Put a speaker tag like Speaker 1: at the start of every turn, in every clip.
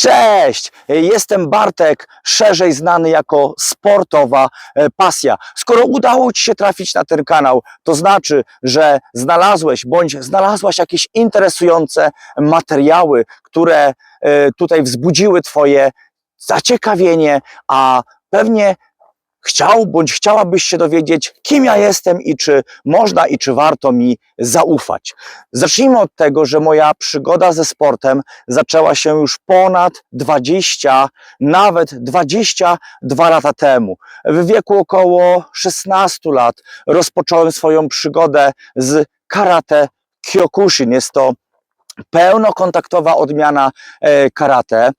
Speaker 1: Cześć, jestem Bartek, szerzej znany jako sportowa e, pasja. Skoro udało Ci się trafić na ten kanał, to znaczy, że znalazłeś bądź znalazłaś jakieś interesujące materiały, które e, tutaj wzbudziły Twoje zaciekawienie, a pewnie chciał bądź chciałabyś się dowiedzieć, kim ja jestem i czy można i czy warto mi zaufać. Zacznijmy od tego, że moja przygoda ze sportem zaczęła się już ponad 20, nawet 22 lata temu. W wieku około 16 lat rozpocząłem swoją przygodę z karate Kyokushin. Jest to pełnokontaktowa odmiana e, karate.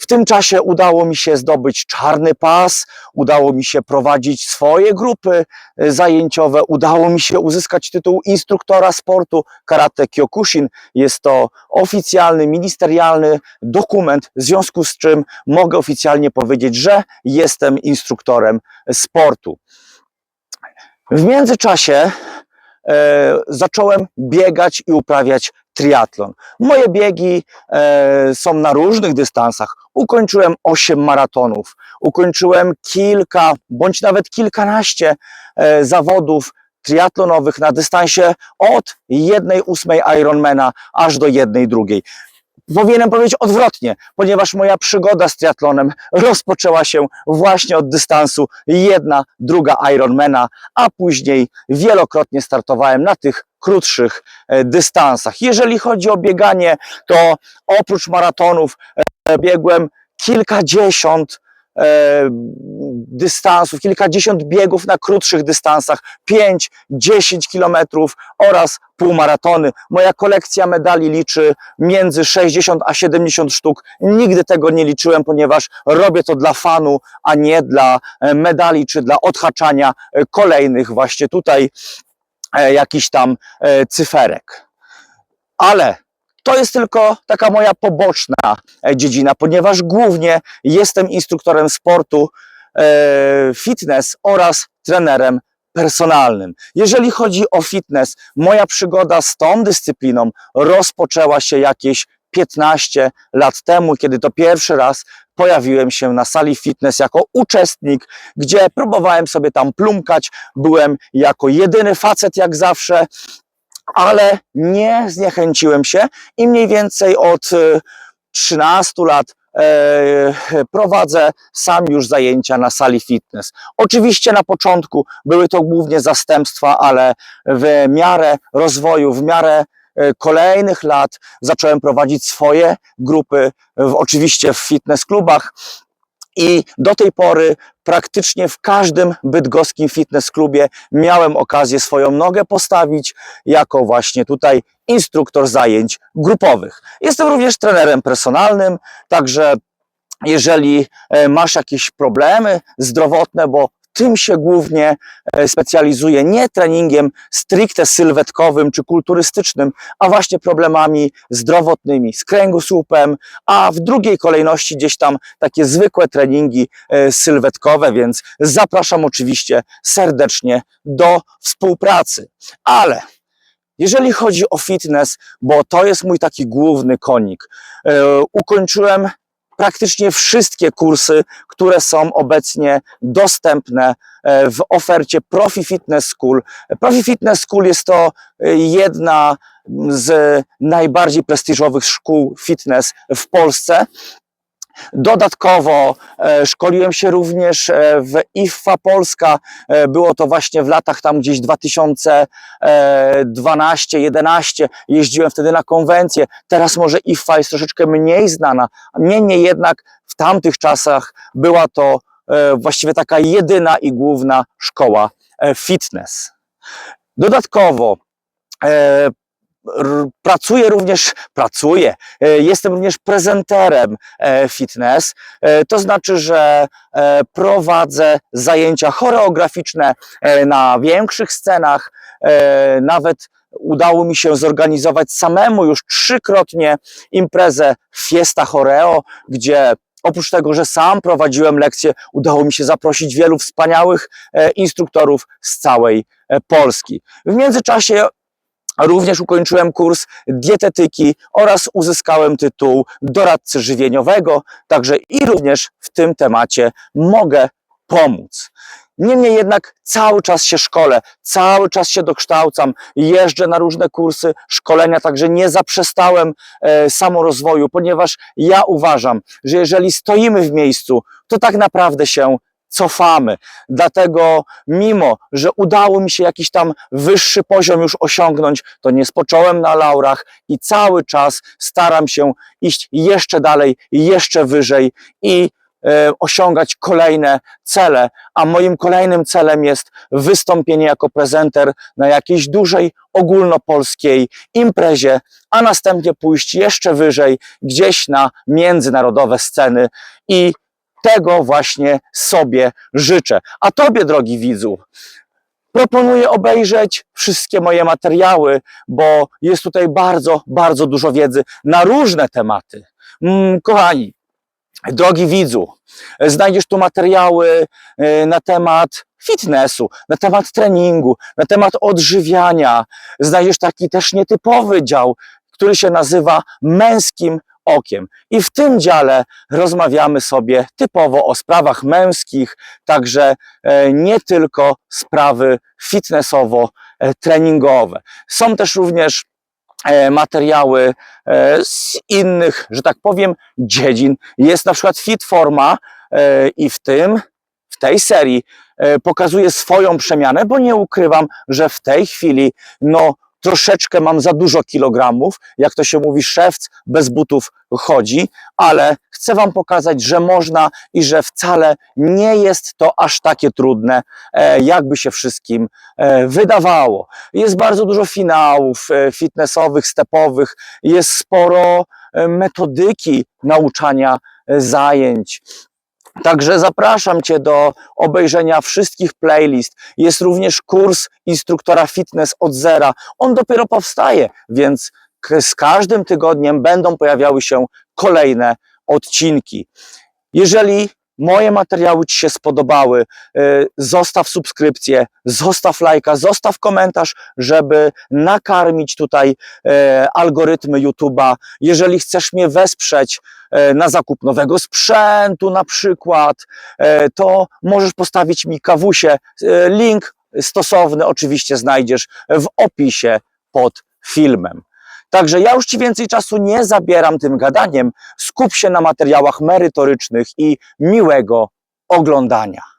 Speaker 1: W tym czasie udało mi się zdobyć czarny pas, udało mi się prowadzić swoje grupy e, zajęciowe, udało mi się uzyskać tytuł instruktora sportu karate Kyokushin. Jest to oficjalny, ministerialny dokument, w związku z czym mogę oficjalnie powiedzieć, że jestem instruktorem sportu. W międzyczasie zacząłem biegać i uprawiać triatlon. Moje biegi e, są na różnych dystansach. Ukończyłem 8 maratonów, ukończyłem kilka bądź nawet kilkanaście e, zawodów triatlonowych na dystansie od 1,8 Ironmana aż do 1,2. Powinienem powiedzieć odwrotnie, ponieważ moja przygoda z triatlonem rozpoczęła się właśnie od dystansu jedna, druga Ironmana, a później wielokrotnie startowałem na tych krótszych e, dystansach. Jeżeli chodzi o bieganie, to oprócz maratonów e, biegłem kilkadziesiąt dystansów, kilkadziesiąt biegów na krótszych dystansach, 5-10 kilometrów oraz półmaratony. Moja kolekcja medali liczy między 60 a 70 sztuk. Nigdy tego nie liczyłem, ponieważ robię to dla fanu, a nie dla e, medali czy dla odhaczania e, kolejnych właśnie tutaj e, jakiś tam e, cyferek. Ale to jest tylko taka moja poboczna e, dziedzina, ponieważ głównie jestem instruktorem sportu, e, fitness oraz trenerem personalnym. Jeżeli chodzi o fitness, moja przygoda z tą dyscypliną rozpoczęła się jakieś 15 lat temu, kiedy to pierwszy raz pojawiłem się na sali fitness jako uczestnik, gdzie próbowałem sobie tam plumkać. Byłem jako jedyny facet jak zawsze, ale nie zniechęciłem się i mniej więcej od e, 13 lat e, prowadzę sam już zajęcia na sali fitness. Oczywiście na początku były to głównie zastępstwa, ale w miarę rozwoju, w miarę e, kolejnych lat zacząłem prowadzić swoje grupy, w, oczywiście w fitness klubach. I do tej pory praktycznie w każdym bydgoskim fitness klubie miałem okazję swoją nogę postawić jako właśnie tutaj instruktor zajęć grupowych. Jestem również trenerem personalnym, także jeżeli e, masz jakieś problemy zdrowotne, bo tym się głównie e, specjalizuję, nie treningiem stricte sylwetkowym czy kulturystycznym, a właśnie problemami zdrowotnymi, z kręgosłupem, a w drugiej kolejności gdzieś tam takie zwykłe treningi e, sylwetkowe, więc zapraszam oczywiście serdecznie do współpracy. Ale jeżeli chodzi o fitness, bo to jest mój taki główny konik, e, ukończyłem praktycznie wszystkie kursy, które są obecnie dostępne e, w ofercie Profi Fitness School. Profi Fitness School jest to e, jedna z najbardziej prestiżowych szkół fitness w Polsce. Dodatkowo e, szkoliłem się również e, w IFA Polska. E, było to właśnie w latach tam gdzieś 2012-11. Jeździłem wtedy na konwencję. Teraz może IFA jest troszeczkę mniej znana. Niemniej jednak w tamtych czasach była to właściwie taka jedyna i główna szkoła fitness. Dodatkowo pracuję również, pracuję, e, jestem również prezenterem e, fitness. E, To znaczy, że prowadzę zajęcia choreograficzne na większych scenach, nawet udało mi się zorganizować samemu już trzykrotnie imprezę Fiesta Choreo, gdzie oprócz tego, że sam prowadziłem lekcje, udało mi się zaprosić wielu wspaniałych instruktorów z całej Polski. W międzyczasie Również ukończyłem kurs dietetyki oraz uzyskałem tytuł doradcy żywieniowego, także i również w tym temacie mogę pomóc. Niemniej jednak cały czas się szkolę, cały czas się dokształcam, jeżdżę na różne kursy, szkolenia, także nie zaprzestałem e, samorozwoju, ponieważ ja uważam, że jeżeli stoimy w miejscu, to tak naprawdę się cofamy. Dlatego, mimo że udało mi się jakiś tam wyższy poziom już osiągnąć, to nie spocząłem na laurach i cały czas staram się iść jeszcze dalej, jeszcze wyżej i e, osiągać kolejne cele, a moim kolejnym celem jest wystąpienie jako prezenter na jakiejś dużej ogólnopolskiej imprezie, a następnie pójść jeszcze wyżej, gdzieś na międzynarodowe sceny i tego właśnie sobie życzę. A Tobie, drogi widzu, proponuję obejrzeć wszystkie moje materiały, bo jest tutaj bardzo, bardzo dużo wiedzy na różne tematy. Mm, Kochani, drogi widzu, znajdziesz tu materiały e, na temat fitnessu, na temat treningu, na temat odżywiania. Znajdziesz taki też nietypowy dział, który się nazywa męskim okiem. I w tym dziale rozmawiamy sobie typowo o sprawach męskich, także e, nie tylko sprawy fitnessowo-treningowe. Są też również e, materiały e, z innych, że tak powiem, dziedzin. Jest na przykład Fitforma e, i w tym, w tej serii e, pokazuję swoją przemianę, bo nie ukrywam, że w tej chwili no troszeczkę mam za dużo kilogramów, jak to się mówi, szewc bez butów chodzi, ale chcę Wam pokazać, że można i że wcale nie jest to aż takie trudne, e, jakby się wszystkim e, wydawało. Jest bardzo dużo finałów e, fitnessowych, stepowych, jest sporo metodyki nauczania zajęć. Także zapraszam Cię do obejrzenia wszystkich playlist. Jest również kurs instruktora fitness od zera. On dopiero powstaje, więc z każdym tygodniem będą pojawiały się kolejne odcinki. Jeżeli moje materiały Ci się spodobały, y, zostaw subskrypcję, zostaw lajka, zostaw komentarz, żeby nakarmić tutaj e, algorytmy YouTube'a. Jeżeli chcesz mnie wesprzeć e, na zakup nowego sprzętu na przykład, e, to możesz postawić mi kawusie. E, Link stosowny oczywiście znajdziesz w opisie pod filmem. Także ja już Ci więcej czasu nie zabieram tym gadaniem. Skup się na materiałach merytorycznych i miłego oglądania.